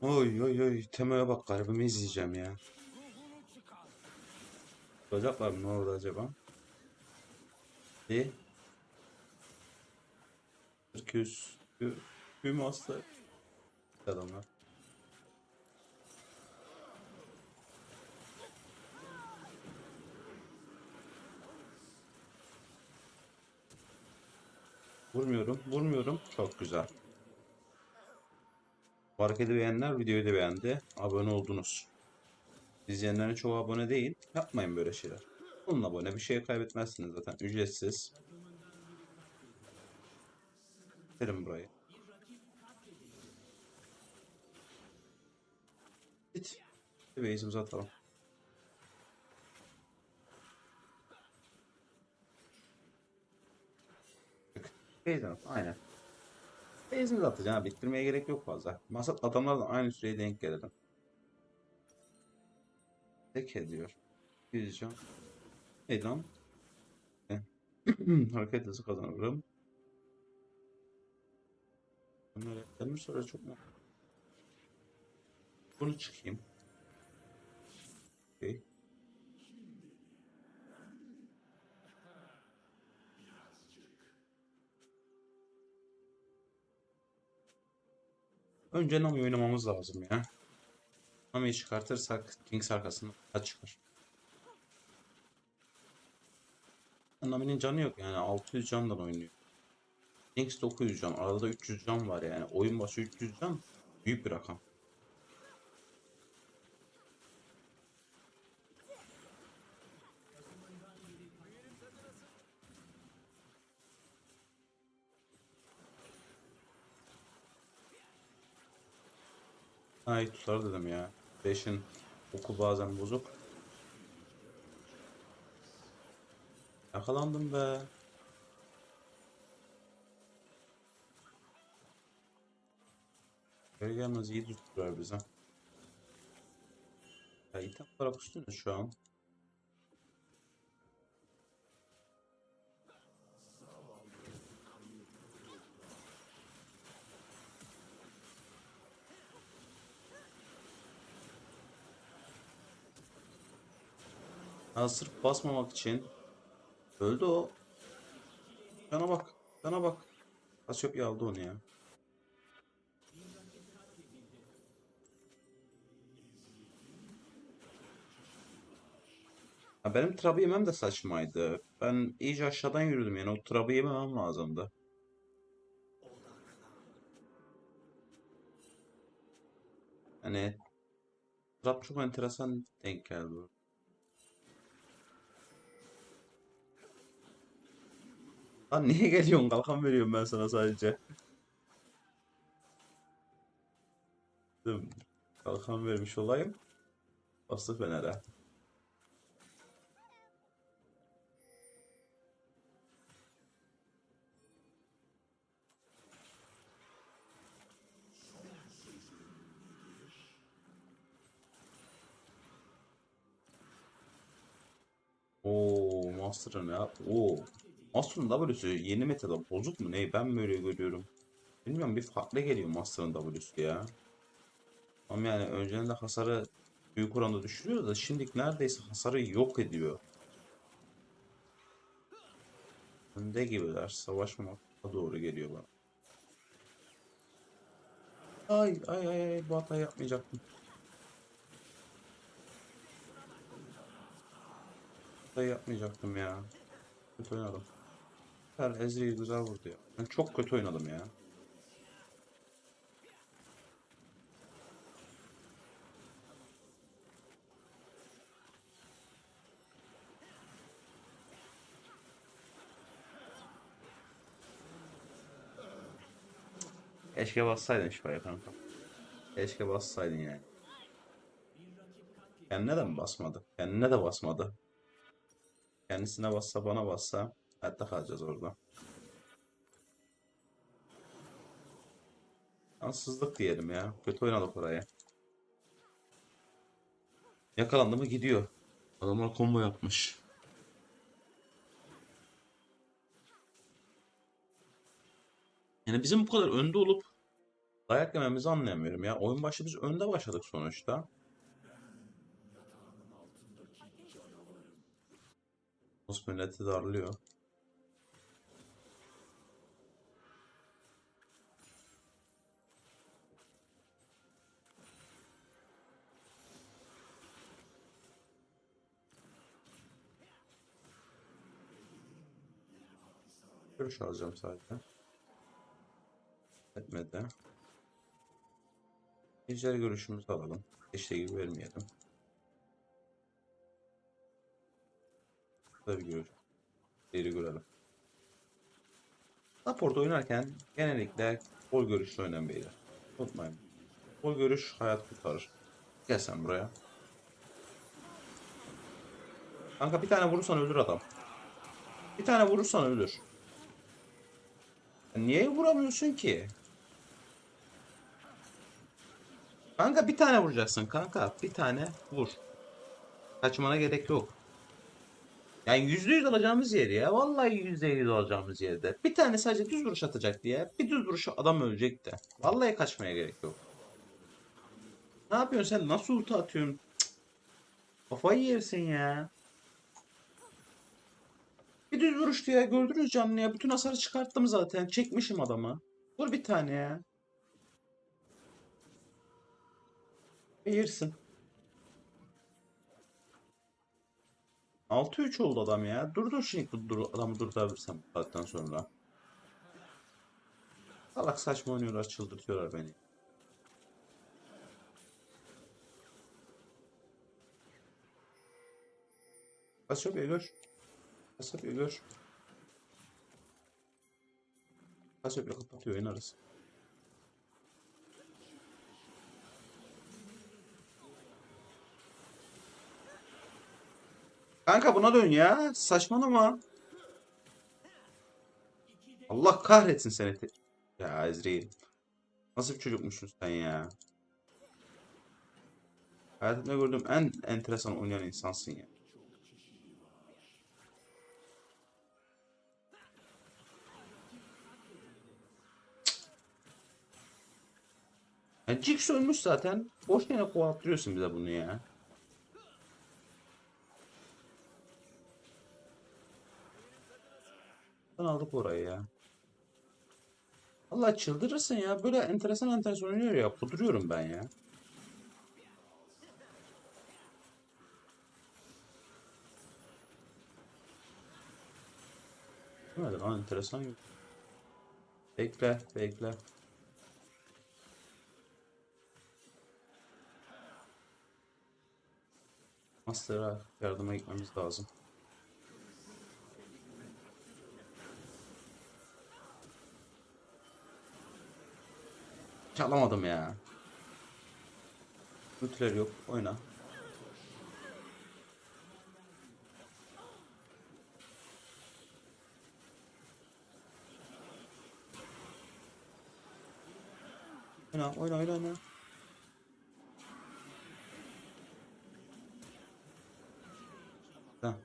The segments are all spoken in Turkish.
Oy oy oy Temo'ya bak garibimi izleyeceğim ya. Olacaklar mı ne orada acaba? İyi. 200 bir master adamlar. Vurmuyorum, vurmuyorum. Çok güzel. Bu hareketi beğenenler videoyu da beğendi. Abone oldunuz. İzleyenlerin çoğu abone değil. Yapmayın böyle şeyler. Olun abone. Bir şey kaybetmezsiniz zaten. Ücretsiz. Bitirin burayı. Git. Base'imizi atalım. Base at. Aynen. Base'imizi atacaksın. Bitirmeye gerek yok fazla. Masat adamlar da aynı süreye denk gelelim. Tek ediyor. Gideceğim. Edam. Hareket hızı kazanırım. Bunları sonra çok mu? Bunu çıkayım. Önce Nami oynamamız lazım ya. Nami'yi çıkartırsak Kings arkasında kaç çıkar? Nami'nin canı yok yani 600 candan oynuyor. Kings 900 can. Arada 300 can var yani. Oyun başı 300 can büyük bir rakam. Ay tutar dedim ya. 5'in oku bazen bozuk. Yakalandım be. Geri gelmez iyi tuttular bize. Ya item olarak üstünüz şu an. Ha, sırf basmamak için öldü o. Cana bak. Cana bak. Kasyopya aldı onu ya. Ha, benim trabı yemem de saçmaydı. Ben iyice aşağıdan yürüdüm yani o trabı yememem lazımdı. Hani trap çok enteresan denk geldi. Lan niye geliyorsun? Kalkan veriyorum ben sana sadece. Kalkan vermiş olayım. Bastı Fener'e. Oo, Master'ın ya. Oo. Master'ın W'su yeni metada bozuk mu ne? Ben mi öyle görüyorum? Bilmiyorum bir farklı geliyor Master'ın W'su ya. Ama yani önceden de hasarı büyük oranda düşürüyor da şimdilik neredeyse hasarı yok ediyor. Önde gibiler. Savaşmamak doğru geliyor bana. Ay ay ay ay bu hatayı yapmayacaktım. Hatayı yapmayacaktım ya. Kötü oynadım. Her Ezreal güzel vurdu ya. Ben çok kötü oynadım ya. Keşke bassaydın şuraya kanka. Keşke bassaydın yani. Kendine de mi basmadı? Kendine de basmadı. Kendisine bassa bana bassa hayatta kalacağız orada. Ansızlık diyelim ya. Kötü oynadık oraya. Yakalandı mı gidiyor. Adamlar combo yapmış. Yani bizim bu kadar önde olup Dayak yememizi anlayamıyorum ya. Oyun başı biz önde başladık sonuçta. Milleti darlıyor. Görüş alacağım sadece. Etmedi. Ejder görüşümüzü alalım. İşte gibi vermeyelim. Burada bir görüş. Diğeri görelim. Support oynarken genellikle gol görüşlü oynayın. Unutmayın. Gol görüş hayat kurtarır. Gel sen buraya. Kanka bir tane vurursan ölür adam. Bir tane vurursan ölür. Niye vuramıyorsun ki? Kanka bir tane vuracaksın kanka. Bir tane vur. Kaçmana gerek yok. Yani yüzde yüz alacağımız yer ya. Vallahi yüzde yüz alacağımız yerde. Bir tane sadece düz vuruş atacaktı ya. Bir düz vuruş adam ölecekti. Vallahi kaçmaya gerek yok. Ne yapıyorsun sen? Nasıl ulti atıyorsun? Cık. Kafayı yersin ya. Bir düz vuruştu ya. Gördünüz canlı ya. Bütün hasarı çıkarttım zaten. Çekmişim adamı. Vur bir tane ya. Yersin. 6-3 oldu adam ya. Durdur şimdi bu dur adamı durdurabilirsem bu saatten sonra. Salak saçma oynuyorlar, çıldırtıyorlar beni. Kasap gör. Kasap gör. Kasap kapatıyor oynarız. Kanka buna dön ya. Saçmalama. Allah kahretsin seni. Ya Ezreal. Nasıl bir çocukmuşsun sen ya. Hayatımda gördüğüm en enteresan oynayan insansın ya. Ya Jinx ölmüş zaten. Boş yere kovalattırıyorsun bize bunu ya. Ben aldık orayı ya. Allah çıldırırsın ya. Böyle enteresan enteresan oynuyor ya. Kuduruyorum ben ya. Demedi lan enteresan yok. Bekle, bekle. Master'a yardıma gitmemiz lazım. Çalamadım ya. Ütüler yok. Oyna. Oyna, oyna, oyna, oyna. Tamam.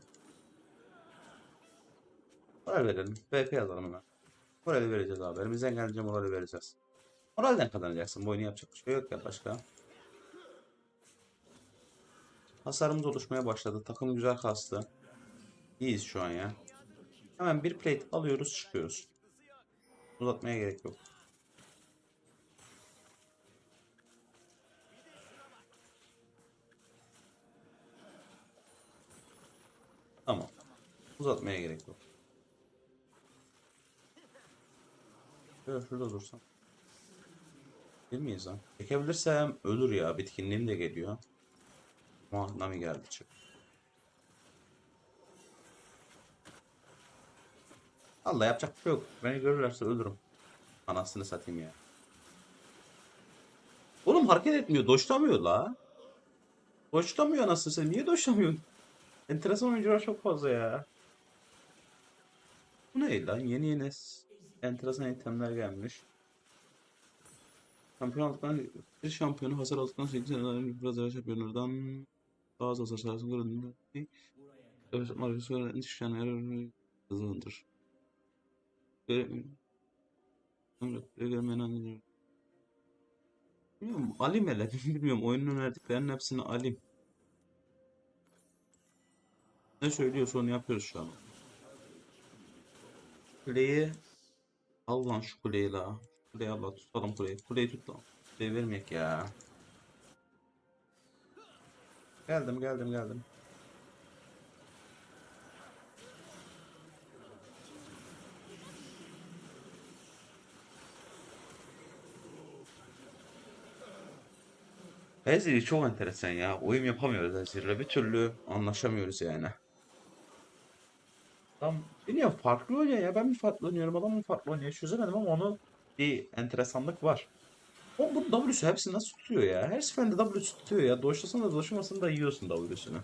Moral verelim. BP alalım hemen. Morali vereceğiz abi. Elimizden gelince morali vereceğiz. Moralden kazanacaksın. Bu oyunu yapacak bir şey yok ya başka. Hasarımız oluşmaya başladı. Takım güzel kastı. İyiyiz şu an ya. Hemen bir plate alıyoruz çıkıyoruz. Uzatmaya gerek yok. Uzatmaya gerek yok. Şöyle şurada dursam. Değil miyiz lan? Çekebilirsem ölür ya. Bitkinliğim de geliyor. Ama Nami geldi çık. Allah yapacak bir şey yok. Beni görürlerse ölürüm. Anasını satayım ya. Oğlum hareket etmiyor. Doşlamıyor la. Doşlamıyor anasını satayım. Niye doşlamıyor? Enteresan oyuncular çok fazla ya. Bu ne lan? Yeni yeni enteresan itemler gelmiş. Şampiyon aldıktan bir şampiyonu hasar aldıktan 8 seneden biraz daha şampiyonlardan az hasar sahasını göründüğünde Evet, sonra düşüşen hızlıdır. Göre- Göremeyen anlıyor. Bilmiyorum alayım hele. Bilmiyorum oyunun önerdiklerinin hepsini alayım. Ne söylüyorsa onu yapıyoruz şu an. Kuleyi al lan şu kuleyi la. Kuleyi al la tutalım kuleyi. Kuleyi tut lan. Kuleyi vermeyek ya. Geldim geldim geldim. Ezreal çok enteresan ya. Uyum yapamıyoruz Ezreal'le. Bir türlü anlaşamıyoruz yani. Tam bilmiyorum farklı oynuyor ya. Ben mi farklı oynuyorum? Adam mı farklı oynuyor? Çözemedim ama onu bir enteresanlık var. O bu W'su hepsi nasıl tutuyor ya? Her seferinde W'su tutuyor ya. Doşlasana da doşlamasını da yiyorsun W'sunu.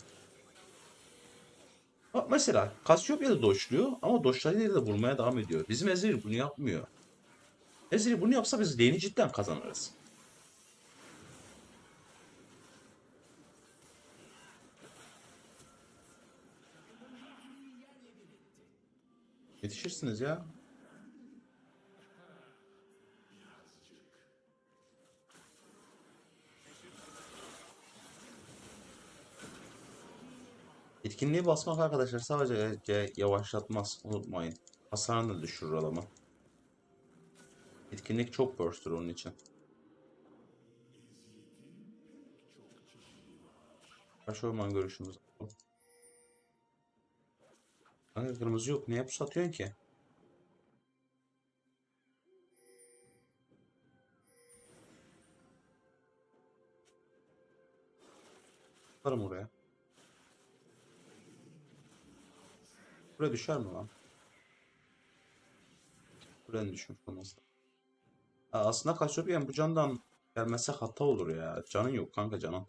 Bak mesela Cassiopeia da doşluyor ama doşladığı yerde de vurmaya devam ediyor. Bizim Ezreal bunu yapmıyor. Ezreal bunu yapsa biz lane'i cidden kazanırız. Yetişirsiniz ya. Etkinliği basmak arkadaşlar sadece yavaşlatmaz. Unutmayın. Hasarını da düşürür adamı. Etkinlik çok burst'tur onun için. Kaç orman? Kanka kırmızı yok. Niye bu satıyorsun ki? Atarım oraya. Buraya düşer mi lan? Buraya düşmüş olması. Ha, aslında Cassiopeia bu candan gelmese hata olur ya. Canın yok kanka canın.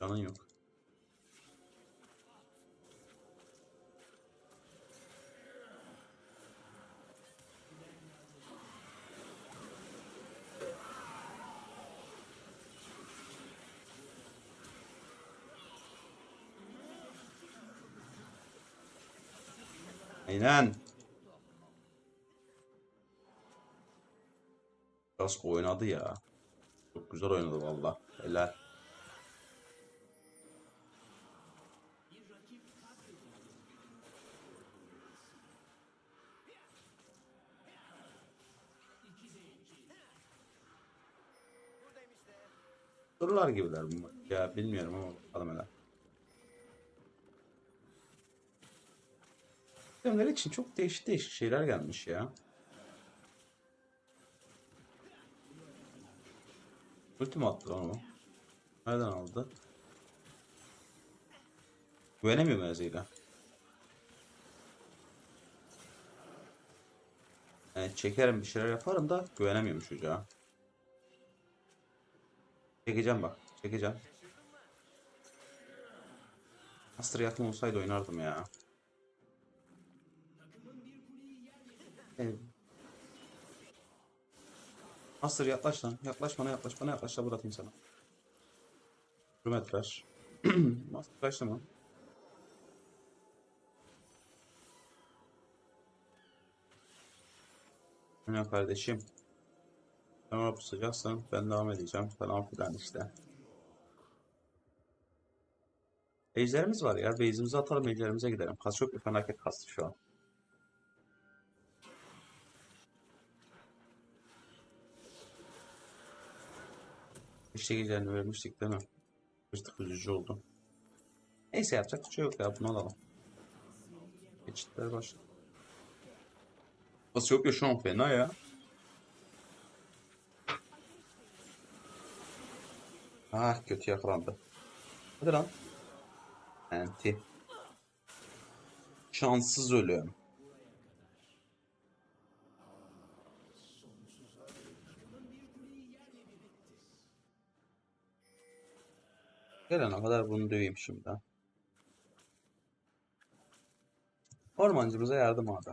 Canın yok. Aynen. Kask oynadı ya. Çok güzel oynadı valla. Helal. Sorular gibiler bunlar. Ya bilmiyorum ama bakalım hele. Sistemler için çok değişik değişik şeyler gelmiş ya. Ulti mi attı lan? Nereden aldı? Güvenemiyorum Ezreal'e. Yani çekerim bir şeyler yaparım da güvenemiyorum çocuğa. Çekeceğim bak. Çekeceğim. Master yakın olsaydı oynardım ya. Evet. Master yaklaş lan. Yaklaş bana yaklaş bana yaklaş da bırakayım sana. Hürmet ver. Master kaçtı? Ne kardeşim? Sen orada pusacaksın. Ben devam edeceğim. Falan filan işte. Ejderimiz var ya. Base'imizi atalım ejderimize gidelim. Kas çok bir felaket kastı şu an. İşte gecelerini vermiştik değil mi? Bir tık üzücü oldu. Neyse yapacak bir şey yok ya bunu alalım. Geçitler başla. Nasıl yok ya şu an fena ya. Ah kötü yakalandı. Hadi lan. Anti. Şanssız ölüm. Gelene kadar bunu döveyim şimdi. Ormancımıza yardım abi.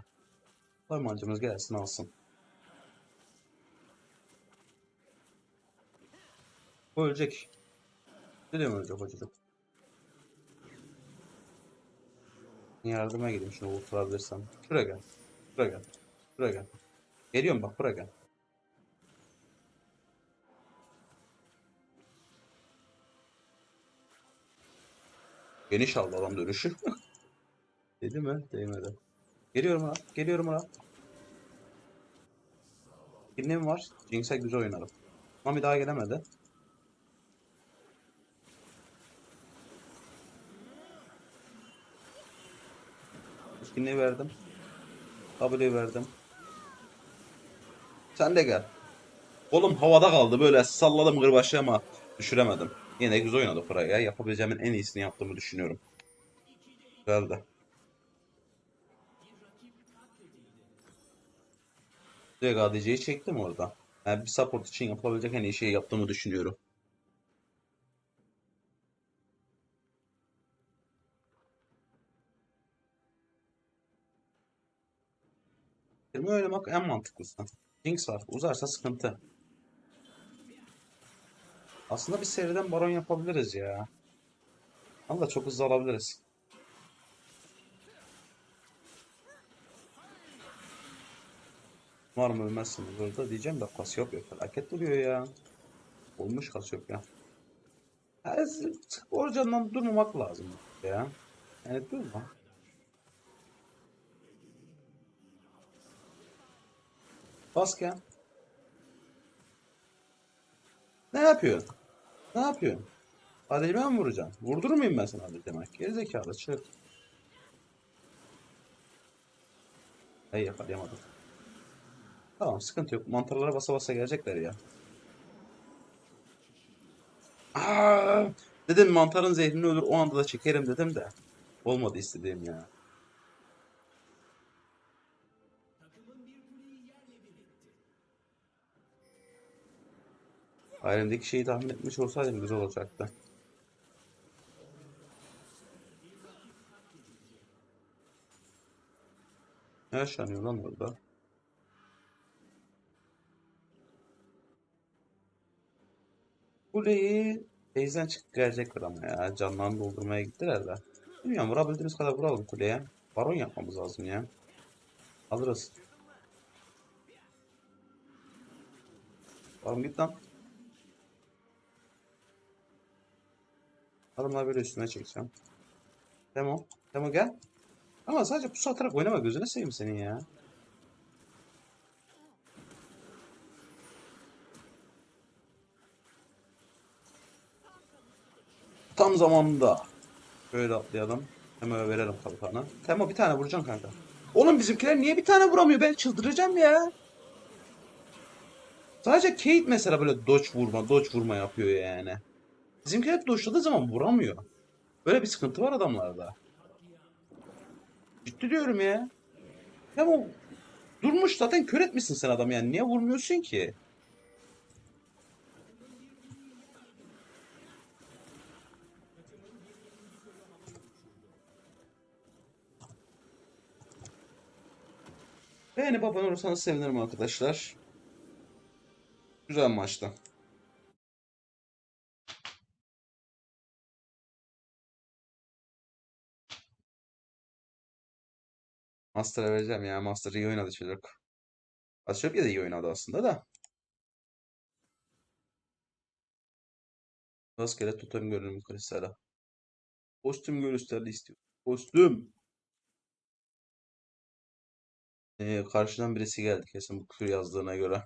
Ormancımız gelsin alsın. Bu ölecek. Diyorum ölecek o çocuk? Yardıma gideyim şunu ultralabilirsem. Şuraya gel. Şuraya gel. Şuraya gel. Geliyorum bak buraya gel. Geniş aldı adam dönüşü. Dedi mi? Değmedi. Geliyorum ona. Geliyorum ona. Kimliğim var. Jinx'e güzel oynarım. Ama bir daha gelemedi. Kimliği verdim. W'yi verdim. Sen de gel. Oğlum havada kaldı böyle salladım kırbaçı ama düşüremedim. Yine güzel oynadı Freya. Yapabileceğimin en iyisini yaptığımı düşünüyorum. Güzeldi. Direkt ADC'yi çektim orada. Yani bir support için yapabilecek en iyi şeyi yaptığımı düşünüyorum. Firma oynamak en mantıklısı. Jinx var. Uzarsa sıkıntı. Aslında bir seriden baron yapabiliriz ya. Ama çok hızlı alabiliriz. Umarım ölmezsiniz orada diyeceğim de Cassiopeia felaket duruyor ya. Olmuş Cassiopeia. Yani Orcan'dan durmamak lazım ya. Yani durma. Basken. Ne yapıyorsun? Ne yapıyorsun? Hadi ben vuracağım? Vurdurur muyum ben sana hadi demek? Gerizekalı çık. Hey yakalayamadım. Tamam sıkıntı yok. Mantarlara basa basa gelecekler ya. Aa, dedim mantarın zehrini ölür o anda da çekerim dedim de. Olmadı istediğim ya. Hayalimdeki şeyi tahmin etmiş olsaydım güzel olacaktı. Ne yaşanıyor lan orada? Kuleyi base'den çıkıp gelecekler ama ya. Canlarını doldurmaya gittiler de. Bilmiyorum vurabildiğimiz kadar vuralım kuleye. Baron yapmamız lazım ya. Alırız. Baron git lan. Adamlar böyle üstüne çekeceğim. Demo. Demo gel. Ama sadece pusu atarak oynama gözüne seveyim senin ya. Tam zamanında. Böyle atlayalım. Temo'ya verelim kalkanı. Temo bir tane vuracaksın kanka. Oğlum bizimkiler niye bir tane vuramıyor? Ben çıldıracağım ya. Sadece Kate mesela böyle dodge vurma, dodge vurma yapıyor yani. Bizimkiler dodge'ladığı zaman vuramıyor. Böyle bir sıkıntı var adamlarda. Ciddi diyorum ya. Temo durmuş zaten kör etmişsin sen adam yani. Niye vurmuyorsun ki? Beğenip abone olursanız sevinirim arkadaşlar. Güzel maçtı. Master'a vereceğim ya. Master iyi oynadı çocuk. Asiyopya da iyi oynadı aslında da. Rastgele totem görünümü kristala. Kostüm görüntüleri istiyor. Kostüm. Ee, karşıdan birisi geldi kesin bu küfür yazdığına göre.